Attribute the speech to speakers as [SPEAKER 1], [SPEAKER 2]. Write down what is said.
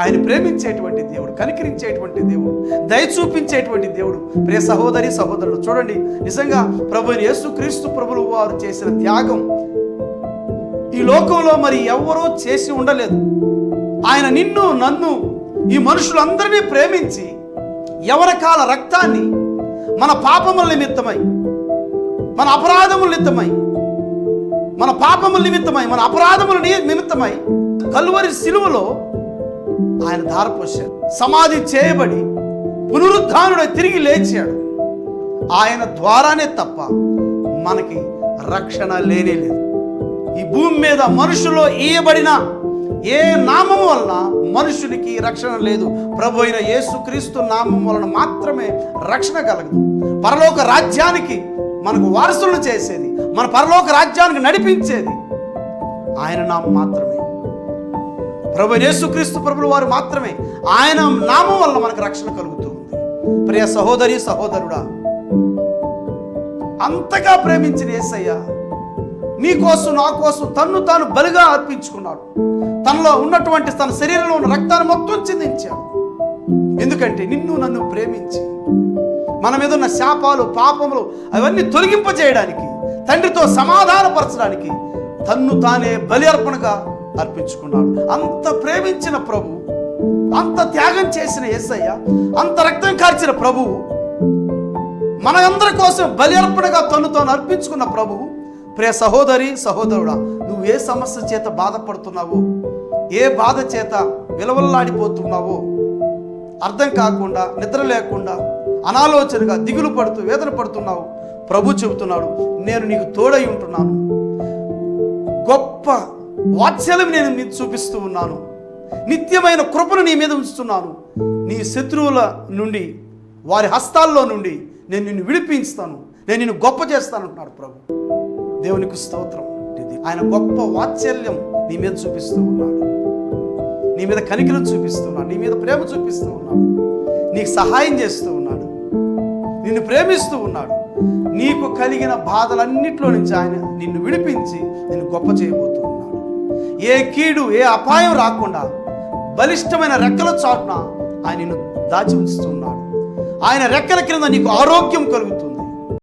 [SPEAKER 1] ఆయన ప్రేమించేటువంటి దేవుడు కనికరించేటువంటి దేవుడు దయచూపించేటువంటి దేవుడు. ప్రియ సహోదరి సహోదరుడు చూడండి నిజంగా ప్రభు యేసు యేసుక్రీస్తు ప్రభులు వారు చేసిన త్యాగం ఈ లోకంలో మరి ఎవ్వరూ చేసి ఉండలేదు. ఆయన నిన్ను నన్ను ఈ మనుషులందరినీ ప్రేమించి ఎవరకాల రక్తాన్ని మన పాపముల నిమిత్తమై మన అపరాధముల నిమిత్తమై మన పాపముల నిమిత్తమై మన అపరాధముల నిమిత్తమై కలువరి సిలువలో ఆయన ధారపోశాడు సమాధి చేయబడి పునరుద్ధానుడై తిరిగి లేచాడు. ఆయన ద్వారానే తప్ప మనకి రక్షణ లేనే లేదు. ఈ భూమి మీద మనుషులో ఇయ్యబడిన ఏ నామం వలన మనుషునికి రక్షణ లేదు. ప్రభు అయిన యేసుక్రీస్తు నామం వలన మాత్రమే రక్షణ కలగదు. పరలోక రాజ్యానికి మనకు వారసులను చేసేది మన పరలోక రాజ్యానికి నడిపించేది ఆయన నామం మాత్రమే. ప్రభు యేసుక్రీస్తు ప్రభులు వారు మాత్రమే ఆయన నామం వల్ల మనకు రక్షణ కలుగుతూ ఉంది. ప్రియ సహోదరి సహోదరుడా అంతగా ప్రేమించిన యేసయ్య నీ కోసం నా కోసం తన్ను తాను బలిగా అర్పించుకున్నాడు. తనలో ఉన్నటువంటి తన శరీరంలో ఉన్న రక్తాన్ని మొత్తం చిందించాడు. ఎందుకంటే నిన్ను నన్ను ప్రేమించి మన మీద ఉన్న శాపాలు పాపములు అవన్నీ తొలగింపజేయడానికి తండ్రితో సమాధానపరచడానికి తన్ను తానే బలి అర్పణగా అర్పించుకున్నాడు. అంత ప్రేమించిన ప్రభు అంత త్యాగం చేసిన యేసయ్య అంత రక్తం కార్చిన ప్రభువు మన అందరి కోసం బలి అర్పణగా తను తాను అర్పించుకున్న ప్రభువు ప్రియ సహోదరి సహోదరుడా నువ్వు ఏ సమస్య చేత బాధపడుతున్నావో ఏ బాధ చేత విలవల్లాడిపోతున్నావో అర్థం కాకుండా నిద్ర లేకుండా అనాలోచనగా దిగులు పడుతూ వేదన పడుతున్నావు ప్రభు చెబుతున్నాడు నేను నీకు తోడై ఉంటున్నాను. గొప్ప వాత్సల్యం నేను మీకు చూపిస్తూ ఉన్నాను. నిత్యమైన కృపను నీ మీద ఉంచుతున్నాను. నీ శత్రువుల నుండి వారి హస్తాల్లో నుండి నేను నిన్ను విడిపించుతాను. నేను నిన్ను గొప్ప చేస్తానంటున్నాడు ప్రభు. దేవునికి స్తోత్రం. ఆయన గొప్ప వాత్సల్యం నీ మీద చూపిస్తూ ఉన్నాడు. నీ మీద కనికరం చూపిస్తూ ఉన్నాడు. నీ మీద ప్రేమ చూపిస్తూ ఉన్నాడు. నీకు సహాయం చేస్తూ ఉన్నాడు. నిన్ను ప్రేమిస్తూ ఉన్నాడు. నీకు కలిగిన బాధలన్నిట్లో నుంచి ఆయన నిన్ను విడిపించి నిన్ను గొప్ప చేయబోతూ ఉన్నాడు. ఏ కీడు ఏ అపాయం రాకుండా బలిష్టమైన రెక్కల చాటున ఆయన దాచి ఉంచుతున్నాడు. ఆయన రెక్కల క్రింద నీకు ఆరోగ్యం కలుగుతుంది.